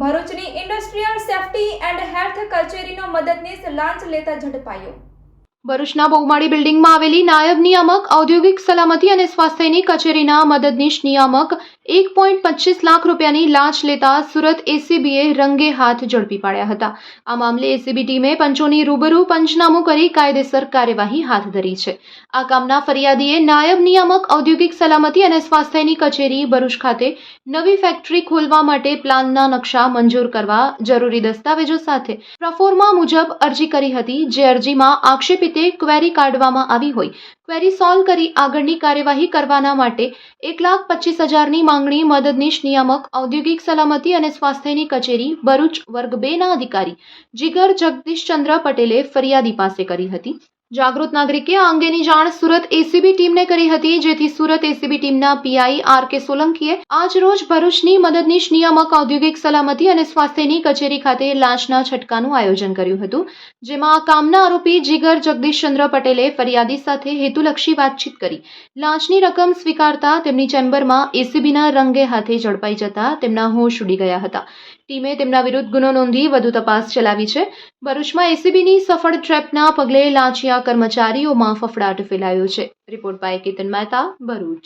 ભરૂચની industrial safety and health કચેરીનો મદદનીશ લાંચ લેતા ઝડપાયો. ભરૂચના બહુમાળી બિલ્ડિંગમાં આવેલી નાયબ નિયામક, ઔદ્યોગિક સલામતી અને સ્વાસ્થ્યની કચેરીના મદદનીશ નિયામક એક પોઈન્ટ પચીસ લાખ રૂપિયાની લાંચ લેતા સુરત એસીબીએ રંગે હાથ ઝડપી પાડ્યા હતા આ મામલે એસીબી ટીમે પંચોની રૂબરૂ પંચનામું કરી કાયદેસર કાર્યવાહી હાથ ધરી છે આ કામના ફરિયાદીએ નાયબ નિયામક ઔદ્યોગિક સલામતી અને સ્વાસ્થ્યની કચેરી ભરૂચ ખાતે નવી ફેક્ટરી ખોલવા માટે પ્લાનના નકશા મંજૂર કરવા જરૂરી દસ્તાવેજો સાથે પ્રફોર્મા મુજબ અરજી કરી હતી જે અરજીમાં આક્ષેપિતે ક્વેરી કાઢવામાં આવી હોય ક્વેરી સોલ્વ કરી આગળની કાર્યવાહી કરવાના માટે એક લાખ પચીસ હજારની માંગણી, મદદનીશ નિયામક, ઔદ્યોગિક સલામતી અને સ્વાસ્થ્યની કચેરી, ભરૂચ વર્ગ બેના અધિકારી. જીગર જગદીશચંદ્ર પટેલે ફરિયાદી પાસે કરી હતી. જાગૃત નાગરિકે આ અંગેની જાણ સુરત એસીબી ટીમને કરી હતી, જેથી સુરત એસીબી ટીમના પીઆઈ આર કે સોલંકીએ આજ રોજ ભરૂચની મદદનીશ નિયામક ઔદ્યોગિક સલામતી અને સ્વાસ્થ્યની કચેરી ખાતે લાંચના છટકાનું આયોજન કર્યું હતું, જેમાં કામના આરોપી જીગર જગદીશચંદ્ર પટેલે ફરિયાદી સાથે હેતુલક્ષી વાતચીત કરી. લાંચની રકમ સ્વીકારતા તેમની ચેમ્બરમાં એસીબીના રંગે હાથે ઝડપાઈ જતા તેમના હોશ ઉડી ગયા હતા. ટીમે તેમના વિરુદ્ધ ગુનો નોંધી વધુ તપાસ ચલાવી છે. ભરૂચમાં એસીબીની સફળ ટ્રેપના પગલે લાંચિયા કર્મચારીઓમાં ફફડાટ ફેલાયો છે. Report by Ketan Mehta Bharuch.